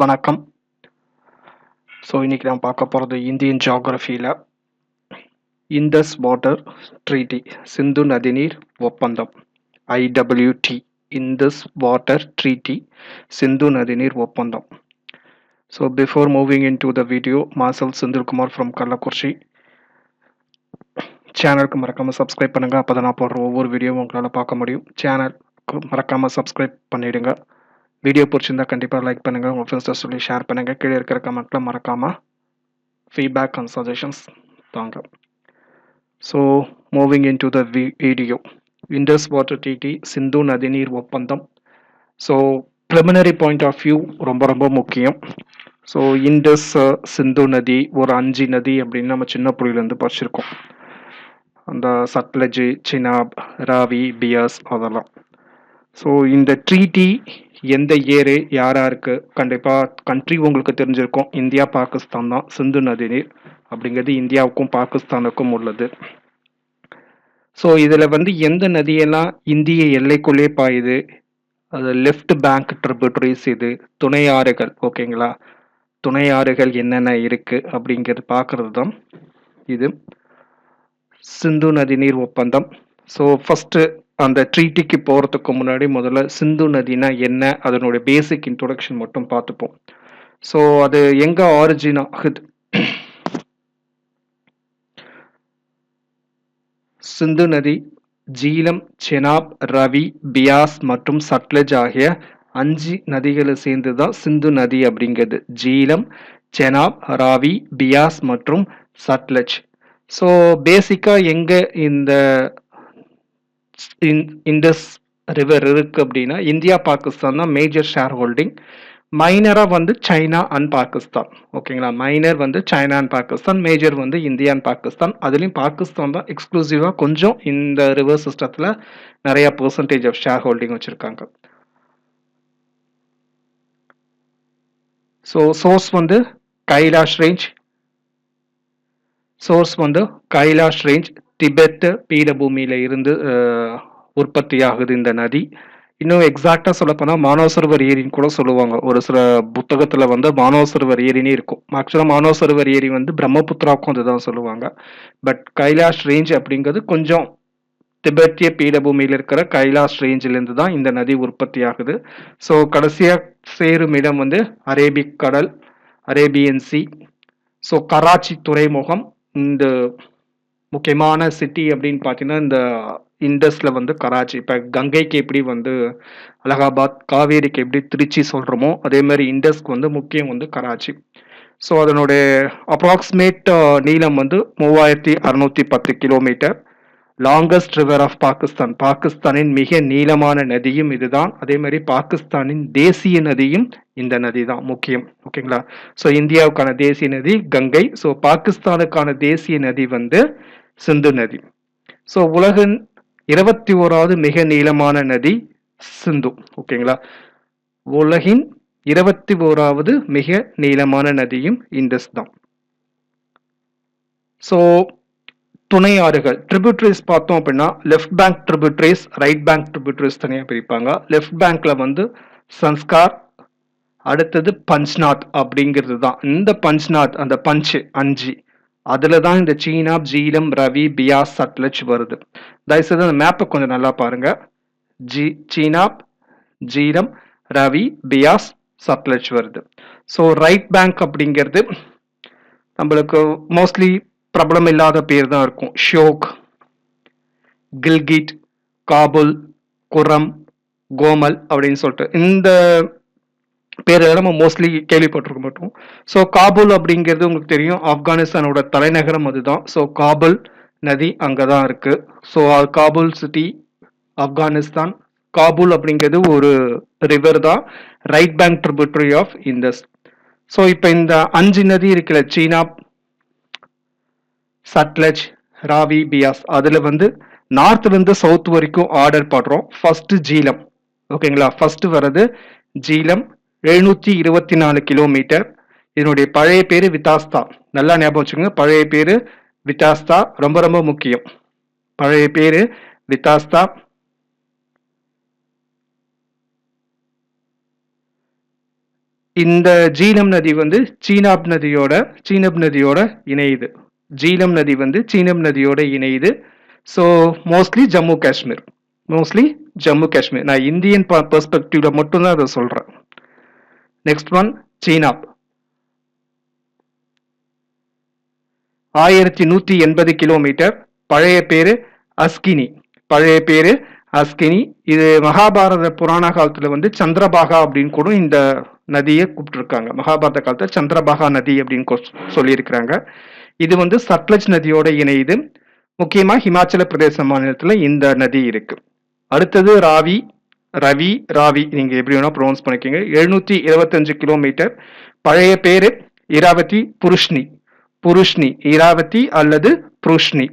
வணக்கம். ஸோ இன்னைக்கு நான் பார்க்க போகிறது இந்தியன் ஜியாகிரஃபியில் இந்தஸ் வாட்டர் ட்ரீட்டி சிந்து நதிநீர் ஒப்பந்தம் IWT Indus water treaty Sindhu நதிநீர் ஒப்பந்தம். So before moving in to the video myself Senthilkumar from Kallakurichi. சேனலுக்கு மறக்காமல் சப்ஸ்கிரைப் பண்ணுங்கள் அப்போ தான் நான் போடுற ஒவ்வொரு வீடியோவும் உங்களால் பார்க்க முடியும். சேனலுக்கு மறக்காமல் சப்ஸ்கிரைப் பண்ணிவிடுங்க வீடியோ பிடிச்சிருந்தா கண்டிப்பாக லைக் பண்ணுங்கள் உங்கள் ஃப்ரெண்ட்ஸை சொல்லி ஷேர் பண்ணுங்கள் கீழே இருக்கிற கமெண்ட்டில் மறக்காமல் ஃபீட்பேக் அண்ட் சஜஷன்ஸ் தாங்க so moving in to the video Indus water DD Sindhu நதிநீர் ஒப்பந்தம் so preliminary point of view ரொம்ப ரொம்ப முக்கியம். ஸோ இண்டஸ் சிந்து நதி ஒரு அஞ்சு நதி அப்படின்னு நம்ம சின்ன புள்ளியிலேருந்து படிச்சிருக்கோம். அந்த சட்லஜ் சினாப் ராவி பியாஸ் அதெல்லாம். ஸோ இந்த ட்ரீட்டி எந்த ஏரு யார் யாருக்கு கண்டிப்பாக கண்ட்ரி உங்களுக்கு தெரிஞ்சிருக்கும். இந்தியா பாகிஸ்தான் தான். சிந்து நதி நீர் அப்படிங்கிறது இந்தியாவுக்கும் பாகிஸ்தானுக்கும் உள்ளது. ஸோ இதில் வந்து எந்த நதியெல்லாம் இந்திய எல்லைக்குள்ளே பாயுது? அது லெஃப்ட் பேங்க் ட்ரிபியூட்ரிஸ் இது. துணை ஆறுகள் ஓகேங்களா? துணை ஆறுகள் என்னென்ன இருக்குது அப்படிங்கிறது பார்க்குறது தான் இது. சிந்து நதிநீர் ஒப்பந்தம். ஸோ ஃபஸ்ட்டு அந்த ட்ரீட்டிக்கு போகிறதுக்கு முன்னாடி முதல்ல சிந்து நதினா என்ன? அதனுடைய பேசிக் இன்ட்ரொடக்ஷன் மட்டும் பார்த்துப்போம். ஸோ அது எங்கே ஆரிஜின் ஆகுது? சிந்து நதி ஜீலம் செனாப் ரவி பியாஸ் மற்றும் சட்லஜ் ஆகிய அஞ்சு நதிகளை சேர்ந்து தான் சிந்து நதி அப்படிங்கிறது. ஜீலம் செனாப் ராவி பியாஸ் மற்றும் சட்லஜ். ஸோ பேசிக்காக எங்கே இந்த இண்டஸ் ரிவர் இருக்கு அப்படின்னா இந்தியா பாகிஸ்தான் தான் மேஜர் ஷேர் ஹோல்டிங் மைனராக வந்து சைனா அண்ட் பாகிஸ்தான் ஓகேங்களா மைனர் வந்து சைனா அண்ட் பாகிஸ்தான் மேஜர் வந்து இந்தியா அண்ட் பாகிஸ்தான் அதுலேயும் பாகிஸ்தான் தான் எக்ஸ்க்ளூசிவாக கொஞ்சம் இந்த ரிவர் சிஸ்டத்தில் நிறைய பர்சன்டேஜ் ஆஃப் ஷேர் ஹோல்டிங் வச்சுருக்காங்க. ஸோ சோர்ஸ் வந்து கைலாஷ் ரேஞ்ச் சோர்ஸ் வந்து கைலாஷ் ரேஞ்ச் திபெத் பீடபூமியில இருந்து உற்பத்தி ஆகுது இந்த நதி. இன்னும் எக்ஸாக்டா சொல்ல போனா மானோசர்வர் ஏரின்னு கூட சொல்லுவாங்க. ஒரு சில புத்தகத்துல வந்து மானோசர்வர் ஏரினே இருக்கும். ஆக்சுவலா மானோசர்வர் ஏரி வந்து பிரம்மபுத்திராவுக்கும் அதுதான் சொல்லுவாங்க. பட் கைலாஷ் ரேஞ்ச் அப்படிங்கிறது கொஞ்சம் திபெத்திய பீடபூமியில் இருக்கிற கைலாஷ் ரேஞ்சிலிருந்து தான் இந்த நதி உற்பத்தி ஆகுது ஸோ கடைசியாக சேரும் இடம் வந்து அரேபிக் கடல் அரேபியன் சி ஸோ கராச்சி துறைமுகம் இந்த முக்கியமான சிட்டி அப்படின்னு பார்த்தீங்கன்னா இந்த இண்டஸில் வந்து கராச்சி. இப்போ கங்கைக்கு எப்படி வந்து அலகாபாத் காவேரிக்கு எப்படி திருச்சி சொல்கிறோமோ அதே மாதிரி இண்டஸ்க்கு வந்து முக்கியம் வந்து கராச்சி. ஸோ அதனுடைய அப்ராக்சிமேட் நீளம் வந்து மூவாயிரத்தி அறுநூத்தி பத்து kilometre longest river of Pakistan பாகிஸ்தானின் மிக நீளமான நதியும் இதுதான். அதே மாதிரி பாகிஸ்தானின் தேசிய நதியும் இந்த நதி தான் முக்கியம். ஓகேங்களா? ஸோ இந்தியாவுக்கான தேசிய நதி கங்கை. ஸோ பாகிஸ்தானுக்கான தேசிய நதி வந்து சிந்து நதி. ஸோ உலகின் இருபத்தி ஓராவது மிக நீளமான நதி சிந்து. ஓகேங்களா உலகின் இருபத்தி ஓராவது மிக நீளமான நதியும் இண்டஸ் தான். ஸோ துணை ஆறுகள் ட்ரிபியூட்ரிஸ் பார்த்தோம் அப்படின்னா left bank tributaries right bank tributaries தனியாக பிரிப்பாங்க. லெஃப்ட் பேங்க்ல வந்து சன்ஸ்கார் அடுத்தது பஞ்ச்நாத் அப்படிங்கிறது தான். இந்த பஞ்ச்நாத் அந்த பஞ்சு அஞ்சு அதில் தான் இந்த சீனாப் ஜீலம் ரவி பியாஸ் சட்லஜ் வருது தயவுசெய்து அந்த மேப்பை கொஞ்சம் நல்லா பாருங்கள் ஜி சீனாப் ஜீலம் ரவி பியாஸ் சட்லஜ் வருது ஸோ ரைட் பேங்க் அப்படிங்கிறது நம்மளுக்கு மோஸ்ட்லி பிரபலம் இல்லாத பேர் தான் இருக்கும். ஷோக் கில்கிட் காபுல் குரம் கோமல் அப்படின்னு சொல்லிட்டு. இந்த பேர் நம்ம மோஸ்ட்லி கேள்விப்பட்டிருக்க மாட்டோம். ஸோ காபூல் அப்படிங்கிறது உங்களுக்கு தெரியும். ஆப்கானிஸ்தானோட தலைநகரம் அதுதான். ஸோ காபுல் நதி அங்கே தான் இருக்குது ஸோ காபூல் சிட்டி ஆப்கானிஸ்தான். காபூல் அப்படிங்கிறது ஒரு ரிவர் தான். Right bank tributary of Indus so இப்போ இந்த அஞ்சு நதி இருக்குல்ல சீனா சட்லஜ் ராவி பியாஸ் அதில் வந்து நார்த்லேருந்து சவுத் வரைக்கும் ஆர்டர் பண்ணுறோம் ஃபர்ஸ்ட் ஜீலம் ஓகேங்களா ஃபர்ஸ்ட் வர்றது ஜீலம் எழுநூற்றி இருபத்தி நாலு கிலோமீட்டர் இதனுடைய பழைய பேர் விதாஸ்தா. நல்லா ஞாபகம் வச்சுக்கோங்க பழைய பேர் விதாஸ்தா. ரொம்ப ரொம்ப முக்கியம். பழைய பேர் விதாஸ்தா. இந்த ஜீலம் நதி வந்து சீனாப் நதியோட சீனப் நதியோட இணையுது. ஜீலம் நதி வந்து சீனம் நதியோட இணையுது. So mostly Jammu Kashmir. Mostly Jammu Kashmir. நான் இந்தியன் பர்ஸ்பெக்டிவ்ல மட்டும்தான் அதை சொல்றேன். நெக்ஸ்ட் ஒன் சீனாப் ஆயிரத்தி நூத்தி எண்பது கிலோமீட்டர் பழைய பேரு அஸ்கினி. பழைய பேரு அஸ்கினி. இது மகாபாரத புராண காலத்துல வந்து சந்திரபாகா அப்படின்னு கூட இந்த நதியை கூப்பிட்டுருக்காங்க. மகாபாரத காலத்துல சந்திரபாகா நதி அப்படின்னு சொல்லியிருக்கிறாங்க. இது வந்து சட்லஜ் நதியோட இணையுது. முக்கியமா ஹிமாச்சல பிரதேச மாநிலத்துல இந்த நதி இருக்கு. அடுத்தது ராவி. ரவி ராவி நீங்க எப்படி வேணா ப்ரொனவுன்ஸ் பண்ணிக்கோங்க. எழுநூத்தி இருபத்தஞ்சு கிலோமீட்டர் பழைய பேரு இராவதி புருஷ்னி. புருஷ்னி இராவதி அல்லது புருஷ்னி.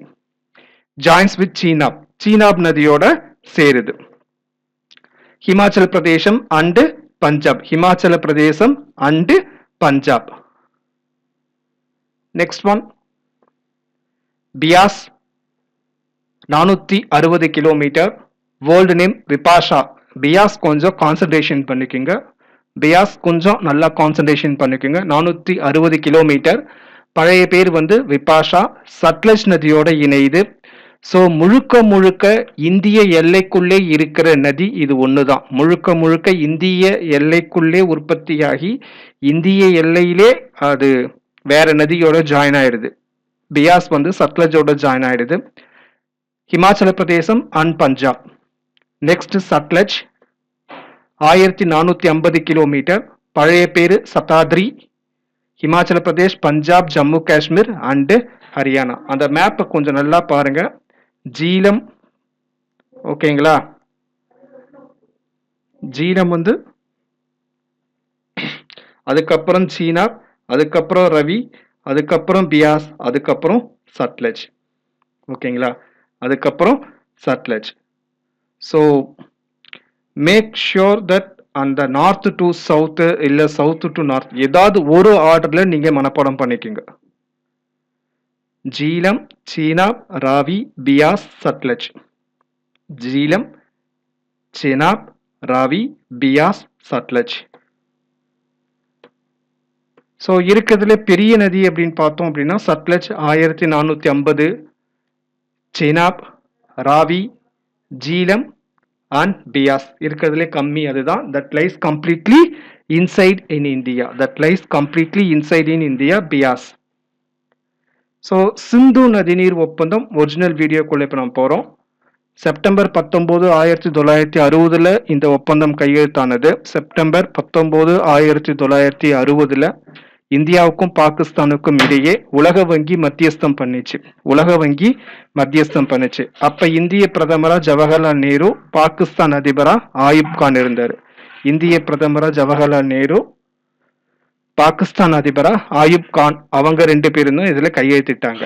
ஜாயின்ஸ் வித் சீனாப் சீனாப் நதியோட சேருது. Himachal Pradesh and Punjab. Himachal Pradesh and Punjab. Next one Beas நானூத்தி அறுபது kilometre world name Vipasha Beas கொஞ்சம் கான்சன்ட்ரேஷன் பண்ணிக்கோங்க. பியாஸ் கொஞ்சம் நல்லா கான்சன்ட்ரேஷன் பண்ணிக்கோங்க. நானூற்றி அறுபது கிலோமீட்டர் பழைய பேர் வந்து விபாஷா. சட்லஜ் நதியோட இணையுது. ஸோ முழுக்க முழுக்க இந்திய எல்லைக்குள்ளே இருக்கிற நதி இது ஒன்று தான் முழுக்க முழுக்க இந்திய எல்லைக்குள்ளே உற்பத்தியாகி இந்திய எல்லையிலே அது வேற நதியோட ஜாயின் ஆயிடுது. பியாஸ் வந்து சட்லஜோட ஜாயின் ஆயிடுது. ஹிமாச்சல பிரதேசம் அண்ட் பஞ்சாப். நெக்ஸ்ட் சட்லஜ் ஆயிரத்தி நானூற்றி ஐம்பது கிலோமீட்டர் பழைய பேர் சதாத்ரி. ஹிமாச்சல பிரதேஷ் பஞ்சாப் ஜம்மு காஷ்மீர் அண்டு ஹரியானா அந்த மேப்பை கொஞ்சம் நல்லா பாருங்க. ஜீலம் ஓகேங்களா ஜீலம் வந்து அதுக்கப்புறம் சீனா அதுக்கப்புறம் ரவி அதுக்கப்புறம் பியாஸ் அதுக்கப்புறம் சட்லஜ் ஓகேங்களா அதுக்கப்புறம் Sutlej so make sure that அந்த நார்த் டு சவுத்து இல்லை சவுத்து டு நார்த் ஏதாவது ஒரு ஆர்டரில் நீங்கள் மனப்பாடம் பண்ணிக்கோங்க ஜீலம் சீனாப் ராவி பியாஸ் சட்லஜ் ஜீலம் சீனாப் ராவி பியாஸ் சட்லஜ் ஸோ இருக்கிறதுல பெரிய நதி அப்படின்னு பார்த்தோம் அப்படின்னா சட்லஜ் ஆயிரத்தி நானூற்றி ஐம்பது சீனாப் ராவி ஜீலம் அண்ட் பியாஸ் இருக்கிறதுலே கம்மி அதுதான். That lies completely inside in India that lies completely inside in India Beas so Sindhu நதிநீர் ஒப்பந்தம் ஒரிஜினல் வீடியோக்குள்ளே இப்போ நம்ம போகிறோம் செப்டம்பர் பத்தொம்போது ஆயிரத்தி தொள்ளாயிரத்தி அறுபதில் இந்த ஒப்பந்தம் கையெழுத்தானது. செப்டம்பர் பத்தொம்போது ஆயிரத்தி தொள்ளாயிரத்தி அறுபதில் இந்தியாவுக்கும் பாகிஸ்தானுக்கும் இடையே உலக வங்கி மத்தியஸ்தம் பண்ணிச்சு. உலக வங்கி மத்தியஸ்தம் பண்ணுச்சு. அப்ப இந்திய பிரதமரா ஜவஹர்லால் நேரு பாகிஸ்தான் அதிபரா ஆயுப் கான் இருந்தாரு. இந்திய பிரதமரா ஜவஹர்லால் நேரு பாகிஸ்தான் அதிபரா ஆயுப் கான் அவங்க ரெண்டு பேரும் இதுல கையெழுத்திட்டாங்க.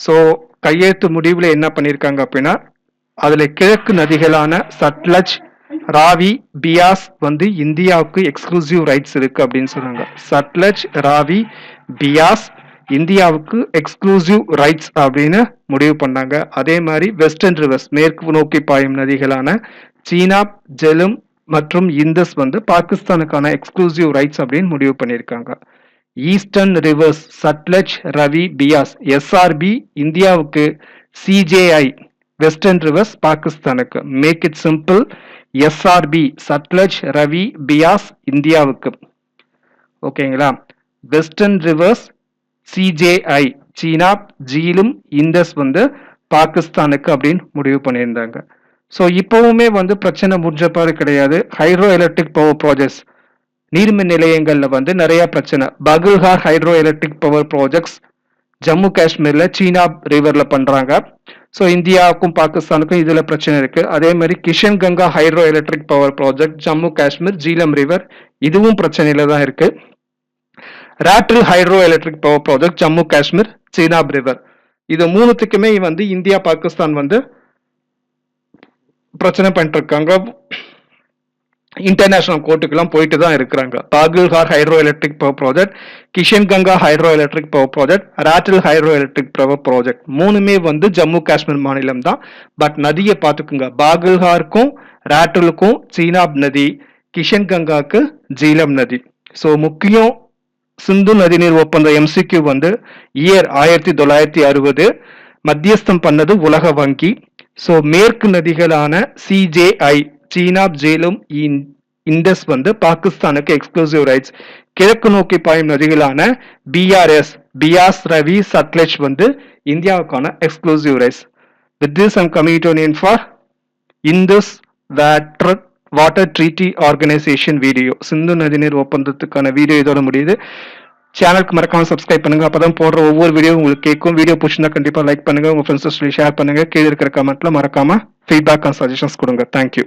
ஸோ கையெழுத்து முடிவுல என்ன பண்ணியிருக்காங்க அப்படின்னா அதுல கிழக்கு நதிகளான சட்லஜ் ராவி பியாஸ் வந்து இந்தியாவுக்கு எக்ஸ்க்ளூசிவ் ரைட்ஸ் இருக்கு அப்படின்னு சொன்னாங்க. சட்லஜ் ராவி பியாஸ் இந்தியாவுக்கு எக்ஸ்க்ளூசிவ் ரைட்ஸ் அப்படின்னு முடிவு பண்ணாங்க. அதே மாதிரி வெஸ்டர்ன் ரிவர்ஸ் மேற்கு நோக்கி பாயும் நதிகளான சீனாப் ஜெலும் மற்றும் இந்தஸ் வந்து பாகிஸ்தானுக்கான எக்ஸ்க்ளூசிவ் ரைட்ஸ் அப்படின்னு முடிவு பண்ணியிருக்காங்க. Eastern rivers Sutlej Ravi Beas SRB இந்தியாவுக்கு சிஜேஐ வெஸ்டர்ன் ரிவர்ஸ் பாகிஸ்தானுக்கு make it simple SRB Sutlej Ravi Beas இந்தியாவுக்கு ஓகேங்களா western rivers CJI Chenab Jhelum Indus வந்து பாகிஸ்தானுக்கு அப்படின்னு முடிவு பண்ணியிருந்தாங்க. ஸோ இப்போவுமே வந்து பிரச்சனை முடிஞ்சப்பாடு கிடையாது. ஹைட்ரோ எலக்ட்ரிக் பவர் ப்ராஜெக்ட்ஸ் நீர்மின் நிலையங்களில் வந்து நிறைய பிரச்சனை. Baglihar hydro electric power projects Jammu காஷ்மீரில் சீனா ரிவரில் பண்ணுறாங்க ஸோ இந்தியாவுக்கும் பாகிஸ்தானுக்கும் இதில் பிரச்சனை இருக்குது அதே மாதிரி Kishan Ganga hydro electric power project Jammu Kashmir Jhelum river இதுவும் பிரச்சனையில் தான் இருக்குது Ratle hydro electric power project Jammu Kashmir Chenab river இது மூணுத்துக்குமே வந்து இந்தியா பாகிஸ்தான் வந்து பிரச்சனை பண்ணிட்டு இருக்காங்க. இன்டர்நேஷனல் கோர்ட்டுக்கெல்லாம் போயிட்டு தான் இருக்கிறாங்க. Baglihar hydro electric power project Kishan Ganga hydro electric power project Ratle hydro electric power project மூணுமே வந்து ஜம்மு காஷ்மீர் மாநிலம் தான். பட் நதியை பார்த்துக்குங்க. பாகில்ஹாருக்கும் ராட்டிலுக்கும் சீனாப் நதி கிஷன் கங்காக்கு ஜீலம் நதி. ஸோ முக்கியம் சிந்து நதிநீர் ஒப்பந்த எம்சிக்யூ வந்து இயர் ஆயிரத்தி தொள்ளாயிரத்தி அறுபது மத்தியஸ்தம் பண்ணது உலக வங்கி. ஸோ மேற்கு நதிகளான சிஜேஐ சீனா ஜேலும் இன்- இண்டஸ் வந்து பாகிஸ்தானுக்கு எக்ஸ்க்ளூசிவ் ரைட்ஸ் கிழக்கு நோக்கி பாயும் நதிகளான பிஆர்எஸ் பியாஸ் ரவி சட்லெஜ் வந்து இந்தியாவுக்கான exclusive rights with this I'm coming to name for Indus water water treaty organisation video Sindhu நதிநீர் ஒப்பந்தத்துக்கான வீடியோ இதோட முடியுது. சேனலுக்கு மறக்காம சப்ஸ்கிரைப் பண்ணுங்க. அப்பதான் போடுற ஒவ்வொரு வீடியோ உங்களுக்கு கேட்கும். வீடியோ பிடிச்சிருந்தா கண்டிப்பா லைக் பண்ணுங்க. உங்க ஃப்ரெண்ட்ஸ் சொல்லி ஷேர் பண்ணுங்க. கீழே இருக்கிற கமெண்ட்ல மறக்காம ஃபீட்பேக் அண்ட் சஜஷன்ஸ் கொடுங்க. Thank you